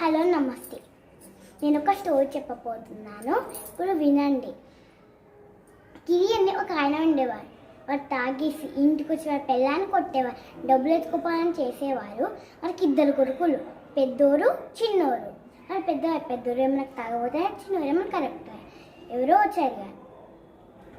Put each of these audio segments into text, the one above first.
Hello నమస్తే. నేను ఒక స్టోరీ చెప్పబోతున్నాను. ఇప్పుడు వినండి. కిరి అని ఒక ఆయన ఉండేవారు. వాడు తాగేసి ఇంటికి వచ్చి వారు పెళ్ళాన్ని కొట్టేవారు. డబ్బులు ఎత్తుకుపోవాలని చేసేవారు. వారికి ఇద్దరు కొడుకులు పెద్దోరు చిన్నోరు. వారు పెద్ద పెద్దోరు ఏమైనా తాగబోతే చిన్నోరు ఏమైనా కరెక్ట్ ఎవరో వచ్చారు కదా.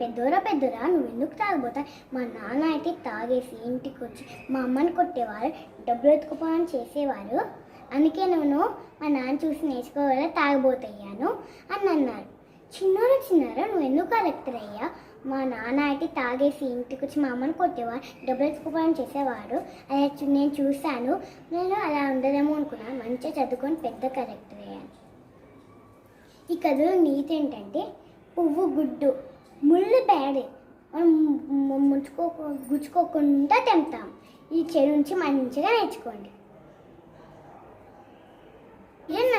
పెద్దోరా పెద్దోరా నువ్వు ఎందుకు తాగబోతా? మా నాన్న అయితే తాగేసి ఇంటికి వచ్చి మా అమ్మని కొట్టేవారు. డబ్బులు ఎత్తుకుపోవాలని చేసేవారు. అందుకే నేను మా నాన్న చూసి నేర్చుకోవాలి తాగబోతయ్యాను అని అన్నారు చిన్నోరు చిన్నారు నువ్వు ఎందుకు కలెక్టర్ అయ్యా? మా నాన్న అయితే తాగేసి ఇంటికి వచ్చి మా అమ్మని కొట్టేవారు డబ్బులు ఎత్తుకోవడం చేసేవాడు. అలా నేను చూశాను. నేను అలా ఉండదేమో అనుకున్నాను మంచిగా చదువుకొని పెద్ద కలెక్టర్ అయ్యాను. ఈ కథలో నీతి ఏంటంటే పువ్వు గుడ్డు ముళ్ళు బ్యాడే మనం ముంచుకో గుచ్చుకోకుండా తెంపుతాం. ఈ చెడు నుంచి మంచిగా నేర్చుకోండి.